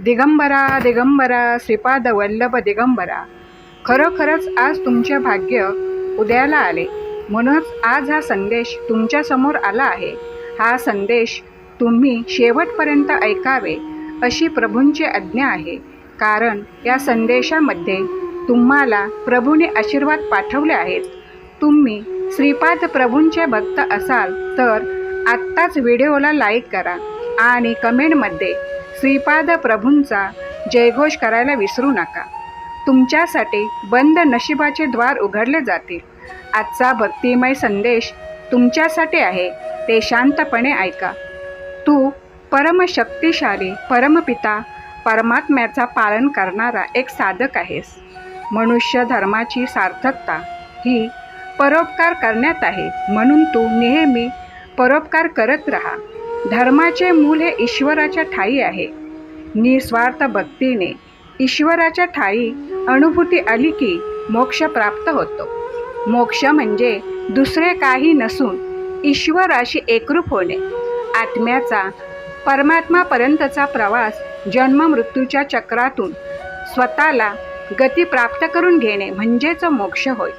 दिगंबरा दिगंबरा श्रीपाद वल्लभ दिगंबरा. खरोखरच आज तुमचे भाग्य उदयाला आले. म्हणूनच आज हा संदेश तुमच्यासमोर आला आहे. हा संदेश तुम्ही शेवटपर्यंत ऐकावे अशी प्रभूंची आज्ञा आहे. कारण या संदेशामध्ये तुम्हाला प्रभूने आशीर्वाद पाठवले आहेत. तुम्ही श्रीपाद प्रभूंचे भक्त असाल तर आत्ताच व्हिडिओला लाईक करा आणि कमेंटमध्ये श्रीपाद प्रभूंचा जयघोष करायला विसरू नका. तुमच्यासाठी बंद नशिबाचे द्वार उघडले जातील. आजचा भक्तिमय संदेश तुमच्यासाठी आहे ते शांतपणे ऐका. तू परमशक्तिशाली परमपिता परमात्म्याचा पालन करणारा एक साधक आहेस. मनुष्य धर्माची सार्थकता ही परोपकार करण्यात आहे म्हणून तू नेहमी परोपकार करत राहा. धर्माचे मूल हे ईश्वराच्या ठाई आहे. निस्वार्थ भक्तीने ईश्वराच्या ठाई अनुभूती आली की मोक्ष प्राप्त होतो. मोक्ष म्हणजे दुसरे काही नसून ईश्वराशी एकरूप होणे. आत्म्याचा परमात्मापर्यंतचा प्रवास जन्म मृत्यूच्या चक्रातून स्वतःला गती प्राप्त करून घेणे म्हणजेच मोक्ष होय.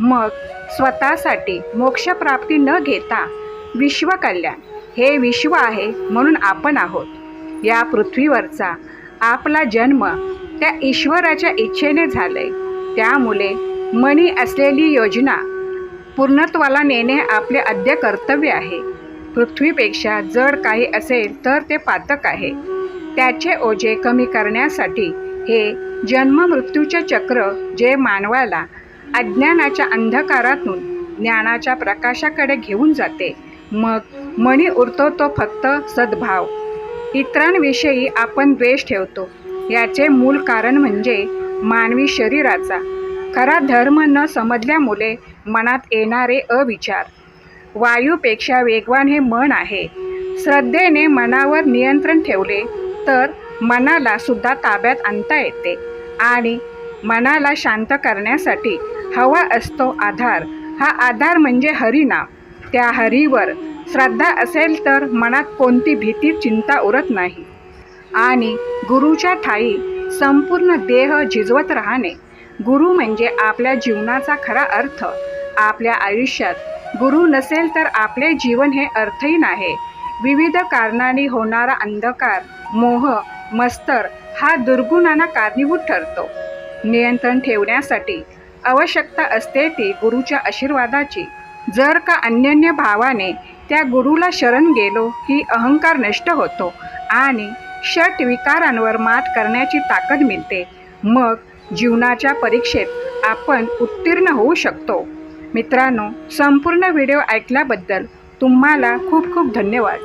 मग स्वतःसाठी मोक्षप्राप्ती न घेता विश्वकल्याण हे विश्व आहे म्हणून आपण आहोत. या पृथ्वीवरचा आपला जन्म त्या ईश्वराच्या इच्छेने झाले त्यामुळे मनी असलेली योजना पूर्णत्वाला नेणे आपले आद्य कर्तव्य आहे. पृथ्वीपेक्षा जड काही असेल तर ते पातक आहे. त्याचे ओझे कमी करण्यासाठी हे जन्म मृत्यूचे चक्र जे मानवाला अज्ञानाच्या अंधकारातून ज्ञानाच्या प्रकाशाकडे घेऊन जाते मग मनी उरतो तो फक्त सद्भाव. इतरांविषयी आपण द्वेष ठेवतो. याचे मूल कारण म्हणजे मानवी शरीराचा. खरा धर्म न समजल्यामुळे मनात येणारे अविचार. वायूपेक्षा वेगवान हे मन आहे. श्रद्धेने मनावर नियंत्रण ठेवले तर मनाला सुद्धा ताब्यात आणता येते आणि मनाला शांत करण्यासाठी हवा असतो आधार. हा आधार म्हणजे हरिनाम. त्या हरीवर श्रद्धा असेल तर मनात कोणती भीती चिंता उरत नाही. आणि गुरुच्या ठाई संपूर्ण देह झिजवत राहणे गुरु म्हणजे आपल्या जीवनाचा खरा अर्थ. आपल्या आयुष्यात गुरु नसेल तर आपले जीवन हे अर्थहीन आहे. विविध कारणांनी होणारा अंधकार मोह मस्तर हा दुर्गुणांना कारणीभूत ठरतो. नियंत्रण ठेवण्यासाठी आवश्यकता असते ती गुरुच्या आशीर्वादाची. जर का अन्यन्य भावाने त्या गुरुला शरण गेलो की अहंकार नष्ट होतो आणि षट विकारांवर मात करण्याची ताकद मिळते मग जीवनाच्या परीक्षेत आपण उत्तीर्ण होऊ शकतो. मित्रांनो संपूर्ण व्हिडिओ ऐकल्याबद्दल तुम्हाला खूप खूप धन्यवाद.